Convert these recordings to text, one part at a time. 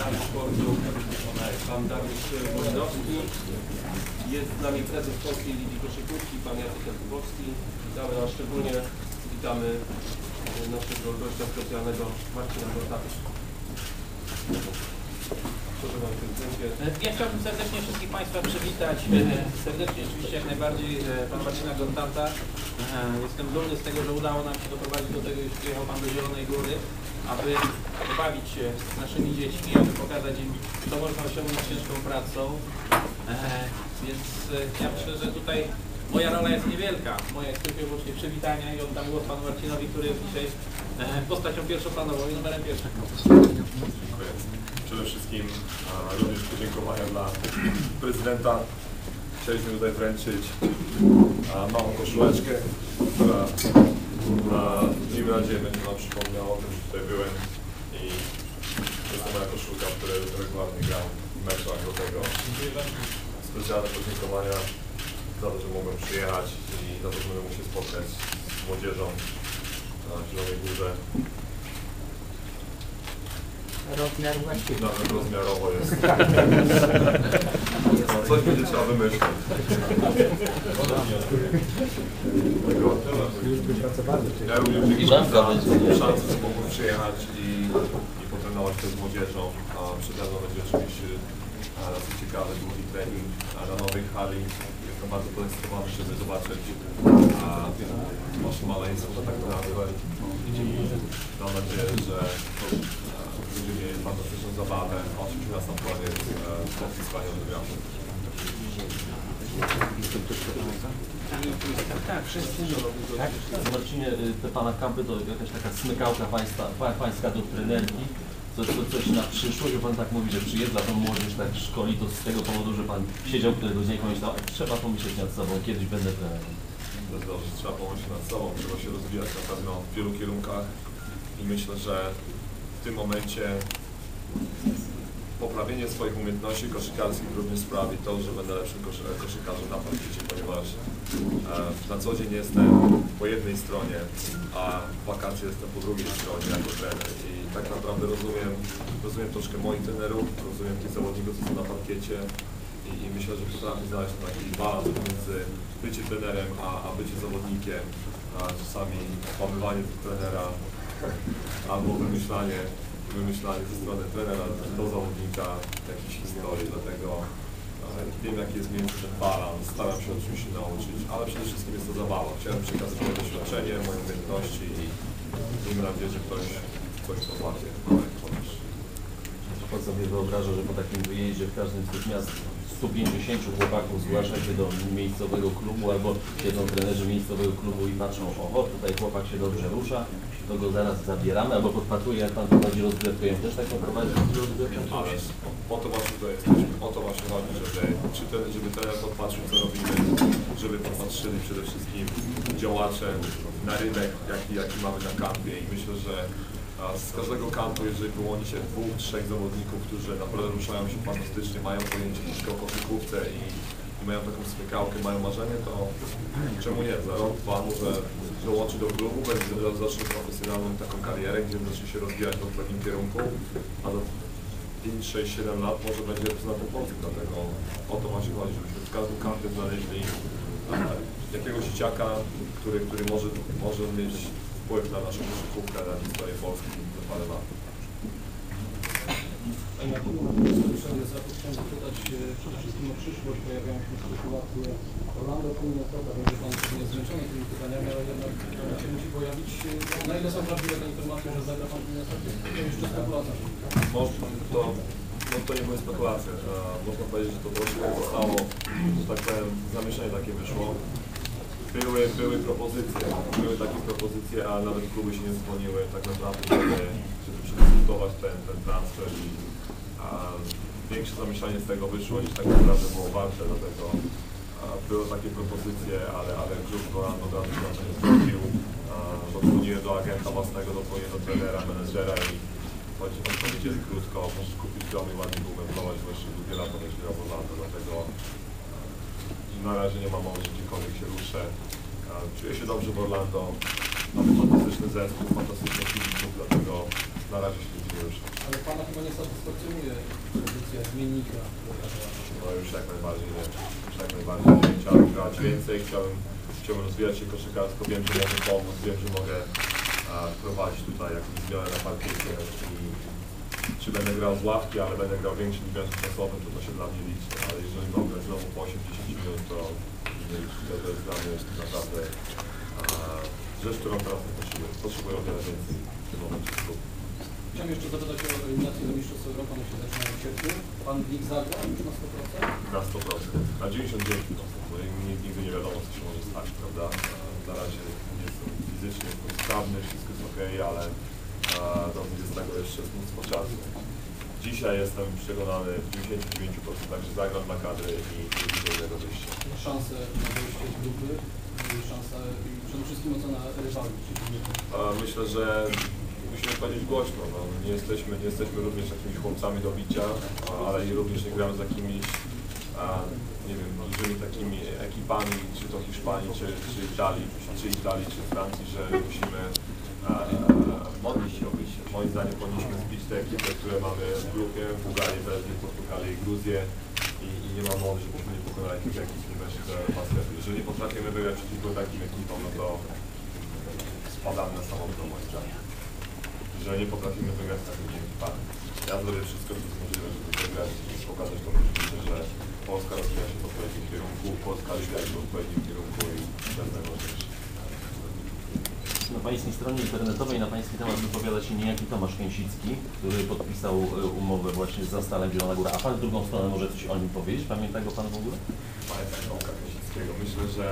Rady Sportu, pan Dariusz Wojnowski. Jest z nami prezes Polskiej Ligi Koszykówki, pan Jacek Jakubowski. Witamy, a szczególnie witamy e, naszego gościa specjalnego Marcina Gortata. Proszę Panie Prezydencie. Ja chciałbym serdecznie wszystkich Państwa przywitać. E, Serdecznie oczywiście jak najbardziej e, Pana Marcina Gontanta. E, Jestem dumny z tego, że udało nam się doprowadzić do tego, iż przyjechał Pan do Zielonej Góry, aby pobawić się z naszymi dziećmi, aby pokazać im, co można osiągnąć ciężką pracą. E, Więc e, ja myślę, że tutaj moja rola jest niewielka. Moja jest tylko i wyłącznie przywitania i oddam głos Panu Marcinowi, który jest dzisiaj e, postacią pierwszoplanową i numerem pierwszym. Dziękuję. Przede wszystkim również podziękowania dla prezydenta. Chcieliśmy tutaj wręczyć małą koszuleczkę, która a, miejmy nadzieję będzie nam przypomniała o tym, że tutaj byłem i jest to moja koszulka, w której regularnie gram w meczach do tego. Specjalne podziękowania za to, że mogłem przyjechać i za to, że mógł się spotkać z młodzieżą na Zielonej Górze. Rozmiar właściwy. Nawet rozmiarowo jest. Coś będzie trzeba wymyślić. Ja również za szansę, że mogłem przyjechać i, i potrenować też z młodzieżą. A przede mną będzie oczywiście dosyć ciekawy, długi trening a, na nowej hali. Jestem bardzo podekscytowany, żeby zobaczyć a, wasze maleństwo, że tak nazwę. I mam nadzieję, że a, będziemy mieli fantastyczną zabawę. Oczywiście na sam koniec. Tak, wszyscy. Marcinie, y, te Pana kampy to jakaś taka smykałka pańska, pa, pańska do trenerki, coś, coś, na przyszłość, bo Pan tak mówi, że przyjeżdża tą młodzież, tak szkoli, to z tego powodu, że Pan siedział któregoś dnia i pomyślał, "A, trzeba pomyśleć nad sobą, kiedyś będę trenerem. To jest dobrze, trzeba pomyśleć nad sobą, trzeba się rozwijać na pewno w wielu kierunkach i myślę, że w tym momencie poprawienie swoich umiejętności koszykarskich również sprawi to, że będę lepszym koszy koszykarzem na parkiecie, ponieważ e, na co dzień jestem po jednej stronie, a w wakacje jestem po drugiej stronie jako trener. I tak naprawdę rozumiem, rozumiem troszkę moich trenerów, rozumiem tych zawodników, co są na parkiecie i, i myślę, że potrafię znaleźć taki balans między bycie trenerem, a, a zawodnikiem, a czasami łamywanie trenera albo wymyślanie, wymyślanie ze strony trenera do zawodnika jakiejś historii, dlatego e, wiem jaki jest między balans, staram się oczywiście nauczyć, ale przede wszystkim jest to zabawa. Chciałem przekazać moje doświadczenie, moje umiejętności i miejmy nadzieję, że ktoś coś. Czy Pan sobie wyobraża, że po takim wyjeździe w każdym z tych miast 150 chłopaków zgłasza się do miejscowego klubu albo siedzą trenerzy miejscowego klubu i patrzą, oho, tutaj chłopak się dobrze rusza, to go zaraz zabieramy, albo podpatruje, jak Pan prowadzi rozgrywkę, ją też taką prowadzi rozgrywkę? Ale po to właśnie jesteśmy, o to właśnie chodzi, żeby, czy ten, żeby trener podpatrzył co robimy, żeby popatrzyli przede wszystkim działacze na rynek, jaki, jaki mamy na kampie. I myślę, że a, z każdego kampu, jeżeli wyłoni się dwóch, trzech zawodników, którzy naprawdę ruszają się fantastycznie, mają pojęcie troszkę o koszykówce i mają taką smykałkę, mają marzenie, to czemu nie, za rok, dwa może dołączy do klubu, będzie zacznie profesjonalną taką karierę, gdzie zacznie się rozwijać w odpowiednim kierunku, a za 5, 6, 7 lat może będzie reprezentantem Polski, dlatego o to właśnie chodzi, żebyśmy w każdym kampie znaleźli e, jakiegoś dzieciaka, który, który może, może mieć wpływ na naszą koszykówkę, na historię Polski za parę lat. Uprzejmie chciałem zapytać przede wszystkim o przyszłość. Pojawiają się spekulacje Orlando, Minnesota, będzie Pan pewnie zmęczony tymi pytaniami, ale jednak e, się musi pojawić. e, Na ile są prawdziwe te informacje, że zagra Pan Minnesotie? To jeszcze spekulacja. Można, to, no to nie były spekulacje. E, można powiedzieć, że to troszkę zostało, że tak powiem, zamieszanie takie wyszło. Były, były propozycje, były takie propozycje, ale nawet kluby się nie dzwoniły tak naprawdę, żeby, przedyskutować ten, ten transfer. I, a, większe zamieszanie z tego wyszło niż tak naprawdę było warte, dlatego a, były takie propozycje, ale, ale klub Goran od razu na to nie zgodził. A, Dodzwoniłem do agenta własnego, dodzwoniłem do trenera, menedżera i chodzi o powiedzieli krótko, możesz kupić dom i ładnie go umeblować, bo jeszcze drugie lata będzie Orlando, dlatego e, na razie nie ma mowy, że gdziekolwiek się ruszę. Czuję się dobrze w Orlando, mamy fantastyczny zespół, fantastycznych kibiców, dlatego na razie się nic nie rusza. Ale Pana chyba nie satysfakcjonuje pozycja zmiennika. No już jak najbardziej nie. Już jak najbardziej nie. Chciałbym grać więcej, chciałbym, chciałbym rozwijać się koszykarsko. Wiem, że mogę pomóc, wiem, że mogę a, wprowadzić tutaj jakąś zmianę na parkiecie i czy będę grał z ławki, ale będę grał większym wymiarze czasowym, to to się dla mnie liczy. Ale jeżeli mogę znowu po 8-10 minut, to. To to jest dla mnie naprawdę rzecz, którą teraz potrzebuję. Potrzebuję o wiele więcej w tym momencie. Chciałem jeszcze zapytać o eliminację do Mistrzostw Europy, one się zaczynają w sierpniu. Pan nich zagra już na 100%? Na 100%, na 99%, bo nigdy, nie wiadomo, co się może stać, prawda? Na razie jestem fizycznie sprawny, wszystko jest ok, ale e, do 20 jeszcze jest mnóstwo czasu. Dzisiaj jestem przekonany w 99%, że zagram na kadry i nie widzę innego wyjścia. Szanse na wyjście z grupy, i przede wszystkim ocena rywali, E, Myślę, że musimy powiedzieć głośno, no, nie, jesteśmy, nie jesteśmy również jakimiś chłopcami do bicia, ale i również nie gramy z jakimiś, a, nie wiem, dużymi takimi ekipami, czy to Hiszpanii, czy, czy Italii, czy Italii, czy Francji, że musimy modlić się o wyjście. Moim zdaniem powinniśmy zbić te ekipy, które mamy w grupie, Bułgarię, Belgię, Portugalię i Gruzję i, i nie ma mowy, żebyśmy nie pokonali tych ekip w meczu. Jeżeli nie potrafimy wygrać przeciwko takim ekipom, no to spadamy na samotną moim zdaniem. Że nie potrafimy wygrać z takimi ekipami. Ja zrobię wszystko, co jest możliwe, żeby wygrać i pokazać tą różnicę, że Polska rozwija się w odpowiednim kierunku, Polska liga w odpowiednim kierunku i jest najważniejsze. Na Pańskiej stronie internetowej na Pański temat wypowiada się niejaki Tomasz Kęsicki, który podpisał e, umowę właśnie za Stalem Zielona Góra. A Pan w drugą stronę może coś o nim powiedzieć? Pamięta go Pan w ogóle? Pamiętam Tomka Kosickiego. Myślę, że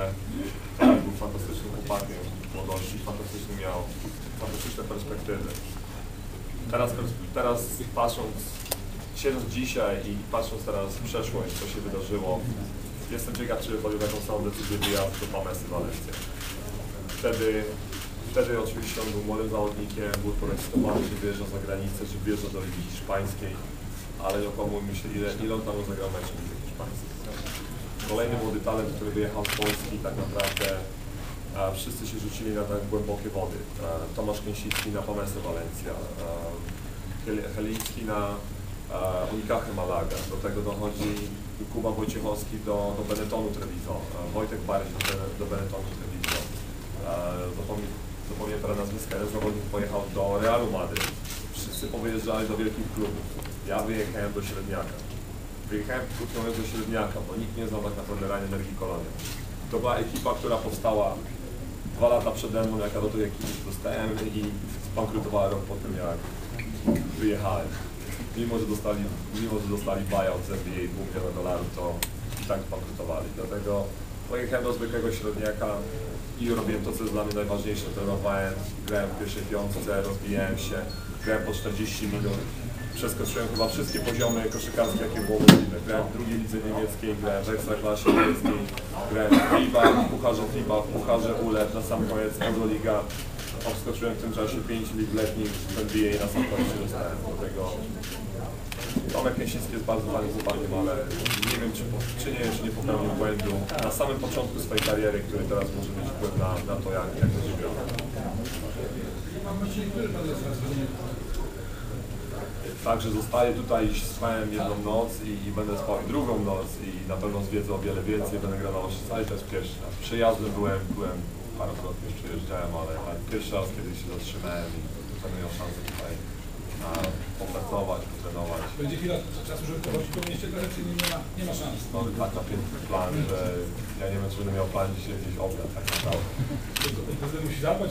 był fantastycznym chłopakiem w młodości, fantastyczny miał fantastyczne perspektywy. Teraz, teraz patrząc, siedząc dzisiaj i patrząc teraz w przeszłość, co się wydarzyło, jestem ciekaw, czy podjął taką samą decyzję wyjazdu do Pamesy Walencja. Wtedy, wtedy oczywiście on był młodym zawodnikiem, był podekscytowany, że wjeżdża za granicę, że wjeżdża do Ligi Hiszpańskiej, ale nie opomójmy się, ile, ile on tam rozegrał meczów w Hiszpańskiej. Kolejny młody talent, który wyjechał z Polski, tak naprawdę wszyscy się rzucili na tak głębokie wody. Tomasz Kęsicki na Pomesę Walencja, Heliński na a, Unikache Malaga, do tego dochodzi Kuba Wojciechowski do, do Benettonu Treviso, Wojtek Bardziej do, do Benettonu Treviso. Zapomnę, zapomnę teraz nazwiska, jeden zawodnik pojechał do Realu Madryt. Wszyscy powyjeżdżali do wielkich klubów. Ja wyjechałem do Średniaka. Wyjechałem krótko do Średniaka, bo nikt nie znał tak naprawdę Rani Energii Kolonia. To była ekipa, która powstała dwa lata przede mną, jak ja do tej ekipy dostałem i zbankrutowała rok po tym, jak wyjechałem. Mimo, że dostali, mimo, że dostali buyout z NBA 2 milionów dolarów, to i tak zbankrutowali. Dlatego pojechałem do zwykłego średniaka i robiłem to, co jest dla mnie najważniejsze. Trenowałem, grałem w pierwszej piątce, rozwijałem się, grałem po 40 minut. Przeskoczyłem chyba wszystkie poziomy koszykarskie, jakie było możliwe. Grałem w drugiej lidze niemieckiej, grałem w ekstraklasie niemieckiej, grałem w FIBA, w Pucharze FIBA, w Pucharze ULEP, na sam koniec Euroliga. Obskoczyłem w tym czasie 5 lig letnich w NBA i na sam koniec się dostałem do tego. Tomek Kęsicki jest bardzo fajnym chłopakiem, ale nie wiem, czy, czy nie, czy nie popełnił błędu na samym początku swojej kariery, który teraz może mieć wpływ na, na to, jak, jak będzie grał. Także zostaję tutaj, spałem jedną noc i, i będę spał drugą noc i na pewno zwiedzę o wiele więcej, będę grał na Osiecali, to jest pierwszy raz. Przejazdem byłem, byłem parokrotnie już przejeżdżałem, ale, ale pierwszy raz, kiedy się zatrzymałem i będę miał szansę tutaj a, popracować, potrenować. Będzie chwila czasu, żeby pochodzić po mieście trochę, czy nie ma, nie ma szans? Mamy tak napięty plan, że ja nie wiem, czy będę miał plan dzisiaj gdzieś obrać tak naprawdę. Prezydent musi zadbać